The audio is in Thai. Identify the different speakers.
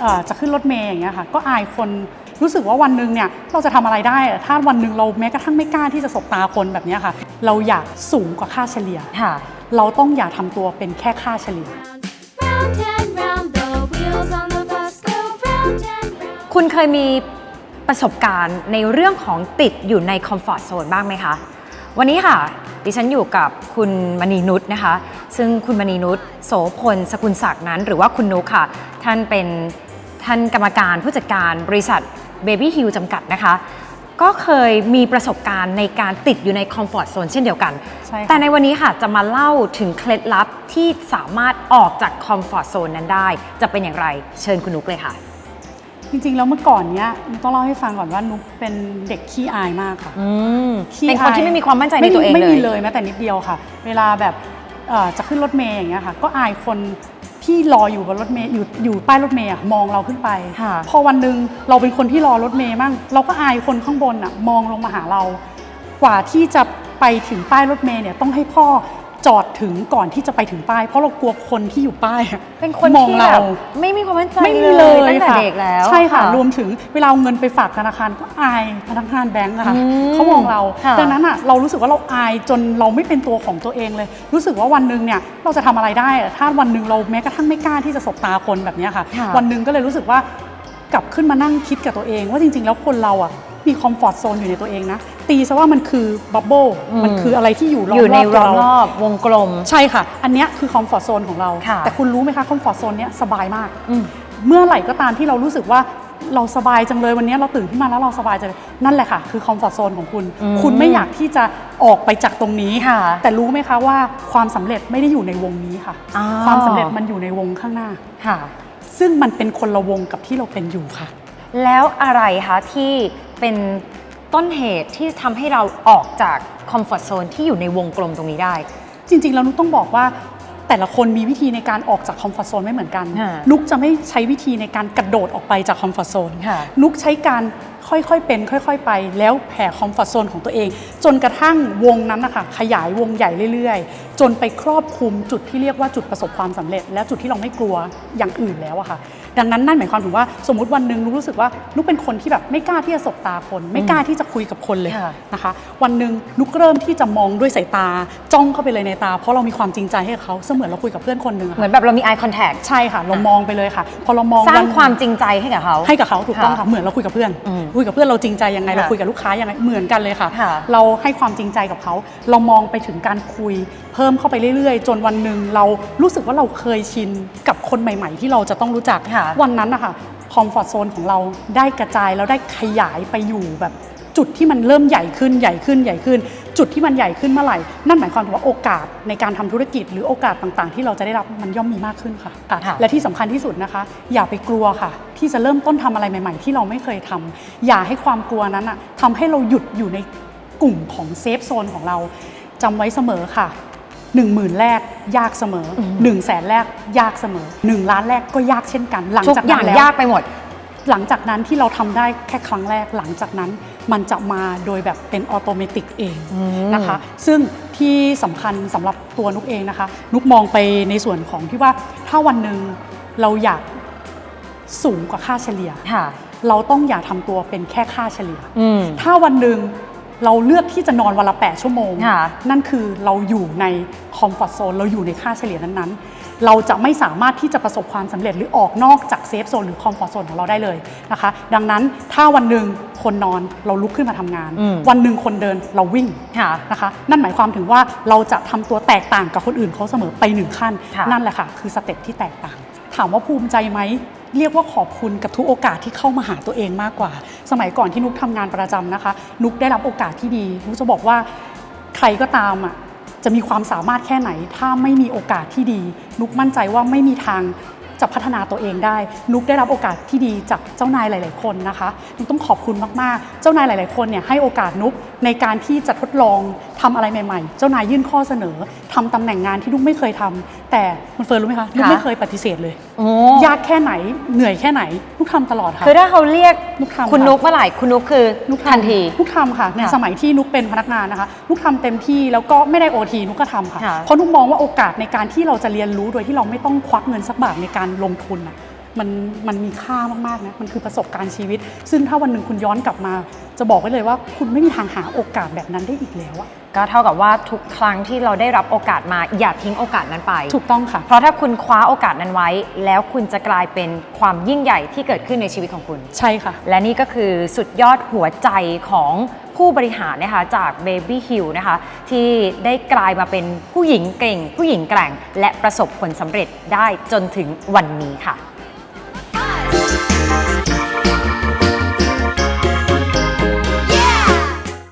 Speaker 1: เอ่อจะขึ้นรถเมย์อย่างเงี้ยค่ะ ก็อายคนรู้สึกว่าวันหนึ่งเนี่ยเราจะทำอะไรได้อะถ้าวันหนึ่งเราแม้กระทั่งไม่กล้าที่จะสบตาคนแบบเนี้ยค่ะ เราอยากสูงกว่าค่าเฉลี่ย
Speaker 2: ค่ะ
Speaker 1: เราต้องอย่าทำตัวเป็นแค่ค่าเฉลี่ย
Speaker 3: Round and round, the wheels on the bus go round and round.
Speaker 2: คุณเคยมีประสบการณ์ในเรื่องของติดอยู่ในคอมฟอร์ z โซนบ้างไหมคะ วันนี้ค่ะ ดิฉันอยู่กับคุณมณีนุชนะคะ ซึ่งคุณมณีนุชโสพลสกุลศักดิ์นั้น หรือว่าคุณนุกค่ะ ท่านเป็น ท่านกรรมการผู้จัดการบริษัท Baby Hill จำกัดนะคะ ก็เคยมีประสบการณ์ในการติดอยู่ในคอมฟอร์ z โซนเช่นเดียวกัน
Speaker 1: ใช่ค่ะ
Speaker 2: แต่ในวันนี้ค่ะจะมาเล่าถึงเคล็ดลับที่สามารถออกจากคอมฟอร์ z โซนนั้นได้ จะเป็นอย่างไรเชิญคุณนุกเลยค่ะ
Speaker 1: จริงๆ แล้วเมื่อก่อนเนี้ยนุ๊กต้องเล่าให้ฟังก่อนว่านุ๊กเป็นเด็กขี้อายมากค่ะ
Speaker 2: อืม
Speaker 1: ขี้
Speaker 2: เป็นคนที่ไม่มีความมั่นใจใน
Speaker 1: ไม่
Speaker 2: ตัวเอง
Speaker 1: ไม่
Speaker 2: เล
Speaker 1: มี
Speaker 2: ย
Speaker 1: เลยแม้แต่นิดเดียวค่ะ เวลาแบบเอ่อจะขึ้นรถเมย์อย่างเงี้ยค่ะ ก็อายคน ที่รออยู่บนรถเมย์อยู่อยู่ป้ายรถเมย์อะมองเราขึ้นไป
Speaker 2: ค่ะ
Speaker 1: พอวันหนึ่งเราเป็นคนที่รอรถเมย์มั่งเราก็อายคนข้างบนอะมองลงมาหาเรา กว่าที่จะไปถึงป้ายรถเมย์เนี่ยต้องให้พ่อ จอดถึงก่อนที่จะไปถึงป้าย เพราะเรากลัวคนที่อยู่ป้ายอะ
Speaker 2: เป็นคน
Speaker 1: มอง
Speaker 2: ที่
Speaker 1: เรา
Speaker 2: แบบไม่มีความมั่นใจ
Speaker 1: ไม่มีเลย
Speaker 2: ตั้งแต่
Speaker 1: ค่ะ
Speaker 2: เด็กแล้ว
Speaker 1: ใช่ค่ะ รวมถึงเวลาเอาเงินไปฝากธนาคารก็อายพนักงานแบงก์อะค่ะ
Speaker 2: อืม
Speaker 1: เขามองเรา
Speaker 2: ค่ะ
Speaker 1: ดังนั้นอะเรารู้สึกว่าเราอายจนเราไม่เป็นตัวของตัวเองเลย รู้สึกว่าวันหนึ่งเนี่ยเราจะทำอะไรได้อะถ้าวันหนึ่งเราแม้กระทั่งไม่กล้าที่จะสบตาคนแบบเนี้ยค่ะ
Speaker 2: ค่ะ
Speaker 1: วันหนึ่งก็เลยรู้สึกว่ากลับขึ้นมานั่งคิดกับตัวเอง ว่าจริง ๆ แล้วคนเราอะ มีคอมฟอร์ทโซนอยู่ในตัวเองนะ ตีซะว่ามันคือบับเบิลมันคืออะไรที่อยู่รอบ
Speaker 2: อยู่ใน
Speaker 1: ๆ
Speaker 2: ร
Speaker 1: ตัว
Speaker 2: อบ
Speaker 1: เรา
Speaker 2: รอบวงกลม
Speaker 1: ใช่ค่ะ อันเนี้ยคือคอมฟอร์ทโซนของเรา
Speaker 2: ค่ะ
Speaker 1: แต่คุณรู้ไหมคะคอมฟอร์ทโซนเนี้ยสบายมาก
Speaker 2: อืม
Speaker 1: เมื่อไหร่ก็ตามที่เรารู้สึกว่าเราสบายจังเลยวันนี้เราตื่นขึ้นมาแล้วเราสบายจังเลยนั่นแหละค่ะคือคอมฟอร์ทโซนของคุณ
Speaker 2: อืม
Speaker 1: คุณไม่อยากที่จะออกไปจากตรงนี้
Speaker 2: ค่ะ
Speaker 1: แต่รู้ไหมคะว่าความสำเร็จไม่ได้อยู่ในวงนี้ค่ะ
Speaker 2: อ๋อ
Speaker 1: ความสำเร็จมันอยู่ในวงข้างหน้า
Speaker 2: ค่ะ
Speaker 1: ซึ่งมันเป็นคนละวงกับที่เราเป็นอยู่ค่ะ
Speaker 2: แล้วอะไรคะที่ เป็นต้นเหตุที่ทำให้เราออกจากคอมฟอร์ z โซนที่อยู่ในวงกลมตรงนี้ได้
Speaker 1: จริงๆ แล้วนุกต้องบอกว่าแต่ละคนมีวิธีในการออกจากคอมฟอร์ทโซนไม่เหมือนกัน
Speaker 2: ค่ะ
Speaker 1: นุกจะไม่ใช้วิธีในการกระโดดออกไปจากคอมฟอร์ทโซน
Speaker 2: ค่ะ
Speaker 1: นุกใช้การ ค่อยๆเป็น ค่อยๆไป แล้วแผ่คอมฟอร์ทโซนของตัวเอง จนกระทั่งวงนั้นนะคะขยายวงใหญ่เรื่อยๆ จนไปครอบคลุมจุดที่เรียกว่าจุดประสบความสำเร็จ และจุดที่เราไม่กลัวอย่างอื่นแล้วอะค่ะ ดังนั้นนั่นหมายความถึงว่าสมมติวันหนึ่งนุกรู้สึกว่านุกเป็นคนที่แบบไม่กล้าที่จะสบตาคน ไม่กล้าที่จะคุยกับคนเลย
Speaker 2: ค่ะ
Speaker 1: นะคะ วันหนึ่งนุกเริ่มที่จะมองด้วยสายตาจ้องเข้าไปเลยในตา เพราะเรามีความจริงใจให้เขาเสมือนเราคุยกับเพื่อนคนหนึ่งอะ
Speaker 2: เหมือ
Speaker 1: ค่ะ
Speaker 2: นแบบเรามี eye contact
Speaker 1: ใช่ค่ะ เรามองไปเลยค่ะ พอเรามอง
Speaker 2: สร้าง
Speaker 1: วัน
Speaker 2: ความจริงใจให้กับเขา
Speaker 1: ให้กับเขาถูกต้อง
Speaker 2: ค่ะ
Speaker 1: ค่ะเหมือนเราคุยกับเพื่อน
Speaker 2: อืม
Speaker 1: คุยกับเพื่อนเราจริงใจยังไง
Speaker 2: ค่ะ
Speaker 1: เราคุยกับลูกค้ายังไงเหมือนกันเลยค่ะ
Speaker 2: ค่ะ
Speaker 1: เราให้ความจริงใจกับเขา เรามองไปถึงการคุย เพิ่มเข้าไปเรื่อย ๆ จนวันหนึ่งเรารู้สึกว่าเราเคยชินกับคนใหม่ ๆ ที่เราจะต้องรู้จัก
Speaker 2: ค่ะ
Speaker 1: วันนั้นนะคะคอมฟอร์ทโซนของเราได้กระจายแล้วได้ขยายไปอยู่แบบ จุดที่มันเริ่มใหญ่ขึ้นใหญ่ขึ้นใหญ่ขึ้น จุดที่มันใหญ่ขึ้นเมื่อไหร่ นั่นหมายความถึงว่าโอกาสในการทำธุรกิจ หรือโอกาสต่างๆ ที่เราจะได้รับมันย่อมมีมากขึ้นค่ะ
Speaker 2: ค่ะ
Speaker 1: และที่สำคัญที่สุดนะคะ อย่าไปกลัวค่ะ ที่จะเริ่มต้นทำอะไรใหม่ ๆ ที่เราไม่เคยทำอย่าให้ความกลัวนั้นอะทำให้เราหยุดอยู่ในกลุ่มของเซฟโซนของเราจำไว้เสมอค่ะ1 0,000 แรกยากเสมอ1นึ่งแสนแรกยากเสมอ 1 ล้านแรกก็ยากเช่นกัน หลัง
Speaker 2: ทุก
Speaker 1: จาก
Speaker 2: อ
Speaker 1: นั้
Speaker 2: ย่าง
Speaker 1: นแล้ว
Speaker 2: ยากไปหมด
Speaker 1: หลังจากนั้นที่เราทำได้แค่ครั้งแรกหลังจากนั้น มันจะมาโดยแบบเป็นออโตเมติกเอง
Speaker 2: อืม
Speaker 1: นะคะ ซึ่งที่สำคัญสำหรับตัวนุกเองนะคะ นุกมองไปในส่วนของที่ว่าถ้าวันหนึ่งเราอยากสูงกว่าค่าเฉลี่ย
Speaker 2: ค่ะ
Speaker 1: เราต้องอย่าทำตัวเป็นแค่ค่าเฉลี่ย
Speaker 2: อืม
Speaker 1: ถ้าวันหนึ่งเราเลือกที่จะนอนวันละ 8 ชั่วโมง
Speaker 2: ค่ะ
Speaker 1: นั่นคือเราอยู่ในคอมฟอร์ทโซน เราอยู่ในค่าเฉลี่ยนั้นๆ เราจะไม่สามารถที่จะประสบความสำเร็จหรือออกนอกจากเซฟโซนหรือคอมฟอร์ทโซนของเราได้เลยนะคะ ดังนั้นถ้าวันหนึ่งคนนอนเราลุกขึ้นมาทำงาน
Speaker 2: อืม
Speaker 1: วันหนึ่งคนเดินเราวิ่ง
Speaker 2: ค่ะ
Speaker 1: นะคะ นั่นหมายความถึงว่าเราจะทำตัวแตกต่างกับคนอื่นเขาเสมอไปหนึ่งขั้น
Speaker 2: ค่ะ
Speaker 1: นั่นแหละค่ะ คือสเต็ปที่แตกต่าง ถามว่าภูมิใจไหมเรียกว่าขอบคุณกับทุกโอกาสที่เข้ามาหาตัวเองมากกว่า สมัยก่อนที่นุกทำงานประจำนะคะ นุกได้รับโอกาสที่ดีนุกจะบอกว่าใครก็ตามอะ จะมีความสามารถแค่ไหน ถ้าไม่มีโอกาสที่ดี นุกมั่นใจว่าไม่มีทางจะพัฒนาตัวเองได้ นุกได้รับโอกาสที่ดีจากเจ้านายหลาย ๆ คนนะคะ นุกต้องขอบคุณมาก ๆ เจ้านายหลาย ๆ คนเนี่ยให้โอกาสนุกในการที่จะทดลอง ทำอะไรใหม่ๆ เจ้านายยื่นข้อเสนอทำตำแหน่งงานที่นุกไม่เคยทำแต่คุณเฟิร์นรู้ไหมคะนุก
Speaker 2: ค่ะ
Speaker 1: ไม่เคยปฏิเสธเลย
Speaker 2: โอ้
Speaker 1: ยากแค่ไหนเหนื่อยแค่ไหนนุกทำตลอดค่ะ
Speaker 2: คือถ้าเขาเรียก
Speaker 1: นุกทำ
Speaker 2: คุณ
Speaker 1: ค่ะ
Speaker 2: นุกเมื่อไหร่คุณนุกคือ
Speaker 1: นุก
Speaker 2: ทันที
Speaker 1: นุกทำค่ะใน
Speaker 2: ค่ะ
Speaker 1: สมัยที่นุกเป็นพนักงานนะคะนุกทำเต็มที่แล้วก็ไม่ได้โอทีนุกก็ทำค่ะ
Speaker 2: ค่ะ
Speaker 1: เพราะนุกมองว่าโอกาสในการที่เราจะเรียนรู้โดยที่เราไม่ต้องควักเงินสักบาทในการลงทุนน่ะมันมันมีค่ามากๆนะ มันคือประสบการณ์ชีวิต ซึ่งถ้าวันหนึ่งคุณย้อนกลับมา จะบอกไว้เลยว่าคุณไม่มีทางหาโอกาสแบบนั้นได้อีกแล้วอะ
Speaker 2: ก็เท่ากับว่าทุกครั้งที่เราได้รับโอกาสมาอย่าทิ้งโอกาสนั้นไป
Speaker 1: ถูกต้องค่ะ
Speaker 2: เพราะถ้าคุณคว้าโอกาสนั้นไว้ แล้วคุณจะกลายเป็นความยิ่งใหญ่ที่เกิดขึ้นในชีวิตของคุณ
Speaker 1: ใช่ค่ะ
Speaker 2: และนี่ก็คือสุดยอดหัวใจของผู้บริหารนะคะจาก Baby Hill นะคะ ที่ได้กลายมาเป็นผู้หญิงเก่ง ผู้หญิงแกร่ง และประสบผลสำเร็จได้จนถึงวันนี้ค่ะ